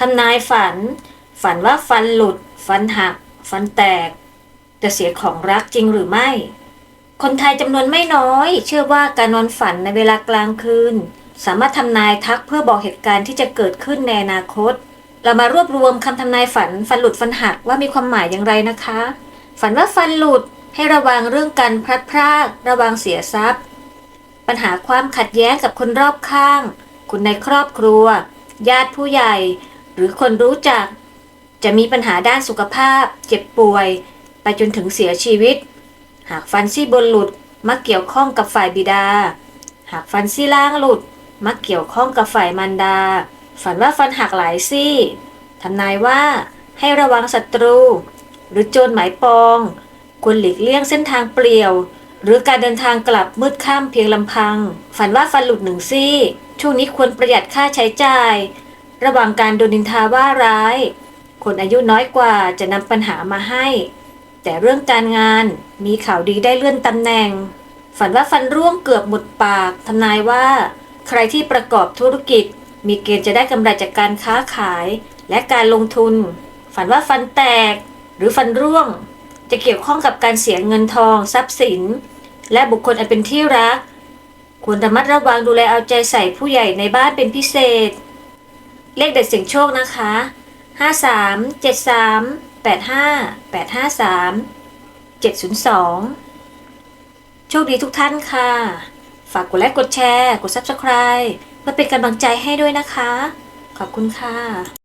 ทำนายฝัน ฝันว่าฟันหลุด ฟันหัก ฟันแตก จะเสียของรักจริงหรือไม่ คนไทยจำนวนไม่น้อย เชื่อว่าการนอนฝันในเวลากลางคืน สามารถทำนายทักเพื่อบอกเหตุการณ์ที่จะเกิดขึ้นในอนาคต เรามารวบรวมคำทำนายฝัน ฟันหลุดฟันหักว่ามีความหมายอย่างไรนะคะ ฝันว่าฟันหลุดให้ระวังเรื่องการพลัดพราก ระวังเสียทรัพย์ ปัญหาความขัดแย้งกับคนรอบข้าง คนในครอบครัว ญาติผู้ใหญ่ หรือคนรู้จัก จะมีปัญหาด้านสุขภาพ เจ็บป่วย ไปจนถึงเสียชีวิต หากฟันซี่บนหลุดมักเกี่ยวข้องกับฝ่ายบิดา หากฟันซี่ล่างหลุด มักเกี่ยวข้องกับฝ่ายมารดา ฝันว่าฟันหักหลายซี่ทำนายว่าให้ระวังศัตรู หรือโจรหมายปอง ควรหลีกเลี่ยงเส้นทางเปลี่ยว หรือการเดินทางกลับมืดค่ำเพียงลำพัง ฝันว่าฟันหลุดหนึ่งซี่ ช่วงนี้ควรประหยัดค่าใช้จ่าย ระหว่างการโดนนินทาว่าร้าย คนอายุน้อยกว่าจะนำปัญหามาให้ แต่เรื่องการงานมีข่าวดีได้เลื่อนตำแหน่ง ฝันว่าฟันร่วงเกือบหมดปากทำนายว่า ใครที่ประกอบธุรกิจ มีเกณฑ์จะได้กำไรจากการค้าขายและการลงทุน ฝันว่าฟันแตกหรือฟันร่วง จะเกี่ยวข้องกับการเสียเงินทองทรัพย์สิน และบุคคลอันเป็นที่รัก ควรระมัดระวังดูแลเอาใจใส่ผู้ใหญ่ในบ้านเป็นพิเศษ เลขเด็ดเสียงโชคนะคะ 53 73 85 853 702 โชคดีทุกท่านค่ะ ฝากกดไลค์กดแชร์ กด Subscribe เพื่อเป็นกำลังใจให้ด้วยนะคะ ขอบคุณค่ะ